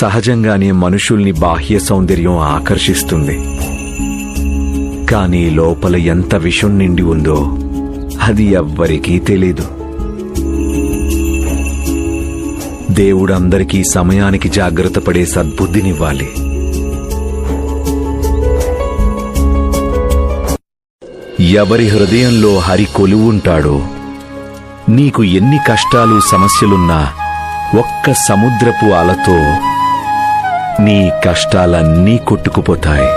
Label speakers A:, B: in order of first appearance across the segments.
A: సహజంగానే మనుషుల్ని బాహ్య సౌందర్యం ఆకర్షిస్తుంది. కానీ లోపల ఎంత విషం నిండి ఉందో అది ఎవ్వరికీ తెలీదు. దేవుడందరికీ సమయానికి జాగ్రత్త పడే సద్బుద్ధినివ్వాలి. ఎవరి హృదయంలో హరి కొలువుంటాడో నీకు ఎన్ని కష్టాలు సమస్యలున్నా ఒక్క సముద్రపు అలతో నీ కష్టాలన్నీ కొట్టుకుపోతాయి.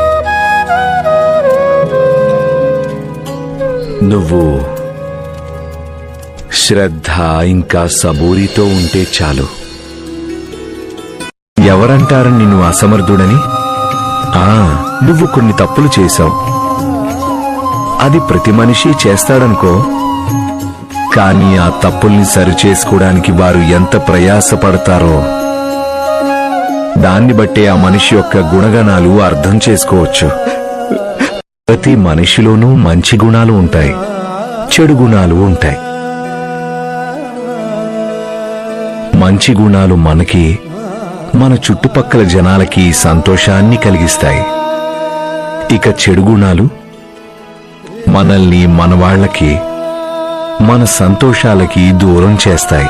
A: నువ్వు శ్రద్ధ ఇంకా సబూరితో ఉంటే చాలు. ఎవరంటారు నిన్ను అసమర్థుడని? ఆ నువ్వు కొన్ని తప్పులు చేశావు. అది ప్రతి మనిషి చేస్తాడనుకో. కానీ ఆ తప్పుల్ని సరిచేసుకోవడానికి వారు ఎంత ప్రయాసపడతారో దాన్ని బట్టే ఆ మనిషి యొక్క గుణగణాలు అర్థం చేసుకోవచ్చు. ప్రతి మనిషిలోనూ మంచి గుణాలు ఉంటాయి చెడు గుణాలు ఉంటాయి. మంచి గుణాలు మనకి మన చుట్టుపక్కల జనాలకి సంతోషాన్ని కలిగిస్తాయి. ఇక చెడు గుణాలు మనల్ని మన వాళ్ళకి మన సంతోషాలకి దూరం చేస్తాయి.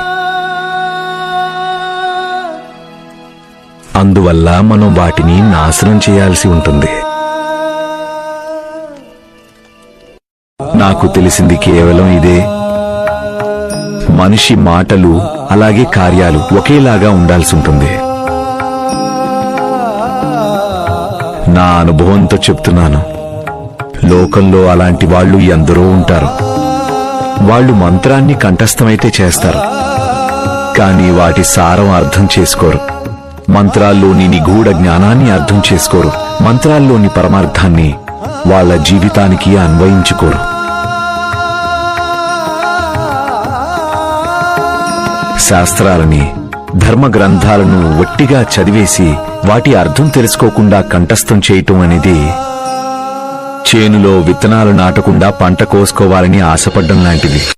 A: అందువల్ల మనం వాటిని నాశనం చేయాల్సి ఉంటుంది. నాకు తెలిసింది కేవలం ఇదే. మనిషి మాటలు అలాగే కార్యాలు ఒకేలాగా ఉండాల్సి ఉంటుంది. నా అనుభవంతో చెప్తున్నాను. లోకంలో అలాంటి వాళ్ళు ఎందరో ఉంటారు. వాళ్ళు మంత్రాన్ని కంఠస్థమైతే చేస్తారు. కానీ వాటి సారం అర్థం చేసుకోరు. మంత్రాల్లోని నిగూఢ జ్ఞానాన్ని అర్థం చేసుకోరు. మంత్రాల్లోని పరమార్థాన్ని వాళ్ళ జీవితానికి అన్వయించుకోరు. శాస్త్రాలని ధర్మ గ్రంథాలను ఒట్టిగా చదివేసి వాటి అర్థం తెలుసుకోకుండా కంఠస్థం చేయటం అనేది చేనులో విత్తనాలు నాటకుండా పంట కోసుకోవాలని ఆశపడ్డం లాంటిది.